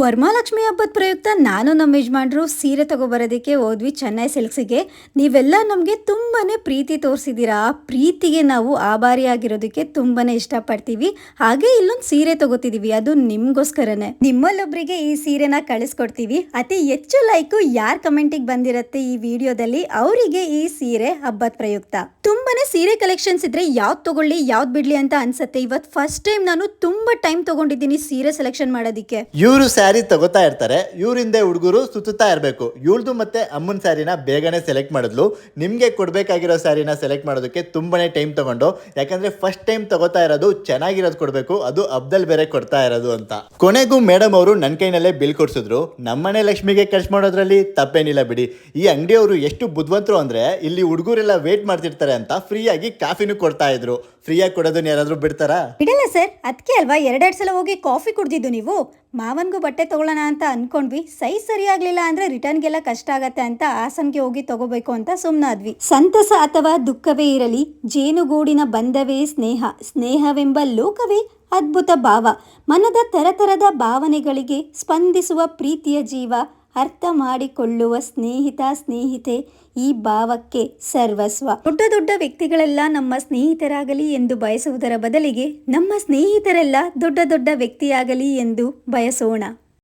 ವರಮಹಾಲಕ್ಷ್ಮಿ ಹಬ್ಬದ ಪ್ರಯುಕ್ತ ನಾನು ನಮ್ಮ ಯಜಮಾನ್ರು ಸೀರೆ ತಗೊಬರೋದಕ್ಕೆ ಹೋದ್ವಿ ಚೆನ್ನೈ ಸಿಲ್ಕ್ಸಿಗೆ. ನೀವೆಲ್ಲ ನಮಗೆ ತುಂಬಾನೇ ಪ್ರೀತಿ ತೋರಿಸಿದ್ದೀರಾ ಆ ಪ್ರೀತಿಗೆ ನಾವು ಆಭಾರಿಯಾಗಿರೋದಕ್ಕೆ ತುಂಬಾನೇ ಇಷ್ಟಪಡ್ತೀವಿ. ಹಾಗೆ ಇಲ್ಲೊಂದು ಸೀರೆ ತಗೋತಿದ್ದೀವಿ ಅದು ನಿಮಗೋಸ್ಕರನೇ. ನಿಮ್ಮಲ್ಲೊಬ್ಬರಿಗೆ ಈ ಸೀರೆನ ಕಳಿಸ್ಕೊಡ್ತೀವಿ. ಅತಿ ಹೆಚ್ಚು ಲೈಕು ಯಾರ್ ಕಮೆಂಟಿಗೆ ಬಂದಿರತ್ತೆ ಈ ವಿಡಿಯೋದಲ್ಲಿ ಅವರಿಗೆ ಈ ಸೀರೆ ಹಬ್ಬದ ಪ್ರಯುಕ್ತ. ತುಂಬಾನೇ ಸೀರೆ ಕಲೆಕ್ಷನ್ಸ್ ಇದ್ರೆ ಯಾವ್ದು ತಗೊಳ್ಳಿ, ಯಾವ್ದು ಬಿಡ್ಲಿ ಅಂತ ಅನ್ಸುತ್ತೆ. ಇವತ್ತು ಫಸ್ಟ್ ಟೈಮ್ ನಾನು ತುಂಬಾ ಟೈಮ್ ತಗೊಂಡಿದ್ದೀನಿ ಸೀರೆ ಸೆಲೆಕ್ಷನ್ ಮಾಡೋದಕ್ಕೆ. ಇವರು ಸ್ಯಾರಿ ತಗೋತಾ ಇರ್ತಾರೆ. ಇವರಿಂದೆ ಹುಡುಗರು ಸುತ್ತುತ್ತಾ ಇರಬೇಕು. ಇವಳ್ದು ಮತ್ತೆ ಅಮ್ಮನ ಸ್ಯಾರಿನ ಬೇಗನೆ ಸೆಲೆಕ್ಟ್ ಮಾಡಿದ್ಲು. ನಿಮಗೆ ಕೊಡಬೇಕಾಗಿರೋ ಸ್ಯಾರಿನ ಸೆಲೆಕ್ಟ್ ಮಾಡೋದಕ್ಕೆ ತುಂಬಾನೇ ಟೈಮ್ ತಗೊಂಡು. ಯಾಕಂದ್ರೆ ಫಸ್ಟ್ ಟೈಮ್ ತಗೋತಾ ಇರೋದು ಚೆನ್ನಾಗಿರೋದು ಕೊಡಬೇಕು. ಅದು ಅಬ್ದಲ್ ಬೇರೆ ಕೊಡ್ತಾ ಇರೋದು ಅಂತ. ಕೊನೆಗೂ ಮೇಡಮ್ ಅವರು ನನ್ನ ಕೈನಲ್ಲೇ ಬಿಲ್ ಕೊಡಿಸಿದ್ರು. ನಮ್ಮನೆ ಲಕ್ಷ್ಮಿಗೆ ಖರ್ಚು ಮಾಡೋದ್ರಲ್ಲಿ ತಪ್ಪೇನಿಲ್ಲ ಬಿಡಿ. ಈ ಅಂಗಡಿಯವರು ಎಷ್ಟು ಬುದ್ಧಿವಂತರು ಅಂದ್ರೆ ಇಲ್ಲಿ ಹುಡುಗರೆಲ್ಲ ವೇಟ್ ಮಾಡ್ತಿರ್ತಾರೆ ಅಂತ ಫ್ರೀಯಾಗಿ ಕಾಫಿನೂ ಕೊಡ್ತಾ ಇದ್ರು. ಫ್ರೀಯಾಗಿ ಕೊಡೋದನ್ನ ಯಾರಾದರೂ ಬಿಡ್ತಾರಾ? ಬಿಡಲ್ಲ ಸರ್. ಅದಕ್ಕೆ ಅಲ್ವಾ? ಎರಡೆರಡು ಸಲ ಹೋಗಿ ಕಾಫಿ ಕುಡ್ದಿದ್ದು ನೀವು? ಮಾವನ್ಗೂ ಬಟ್ಟೆ ತಗೊಳ್ಳೋಣ ಅಂತ ಅನ್ಕೊಂಡ್ವಿ. ಸೈಜ್ ಸರಿಯಾಗ್ಲಿಲ್ಲ ಅಂದ್ರೆ ರಿಟರ್ನ್ಗೆಲ್ಲ ಕಷ್ಟ ಆಗತ್ತೆ ಅಂತ ಹಾಸನ್ಗೆ ಹೋಗಿ ತಗೋಬೇಕು ಅಂತ ಸುಮ್ಮನಾದ್ವಿ ಸಂತಸ ಅಥವಾ ದುಃಖವೇ ಇರಲಿ, ಜೇನುಗೂಡಿನ ಬಂಧವೇ ಸ್ನೇಹ. ಸ್ನೇಹವೆಂಬ ಲೋಕವೇ ಅದ್ಭುತ ಭಾವ. ಮನದ ತರತರದ ಭಾವನೆಗಳಿಗೆ ಸ್ಪಂದಿಸುವ ಪ್ರೀತಿಯ ಜೀವ, ಅರ್ಥ ಮಾಡಿಕೊಳ್ಳುವ ಸ್ನೇಹಿತ, ಸ್ನೇಹಿತೆ ಈ ಭಾವಕ್ಕೆ ಸರ್ವಸ್ವ. ದೊಡ್ಡ ದೊಡ್ಡ ವ್ಯಕ್ತಿಗಳೆಲ್ಲ ನಮ್ಮ ಸ್ನೇಹಿತರಾಗಲಿ ಎಂದು ಬಯಸುವುದರ ಬದಲಿಗೆ ನಮ್ಮ ಸ್ನೇಹಿತರೆಲ್ಲ ದೊಡ್ಡ ದೊಡ್ಡ ವ್ಯಕ್ತಿಯಾಗಲಿ ಎಂದು ಬಯಸೋಣ.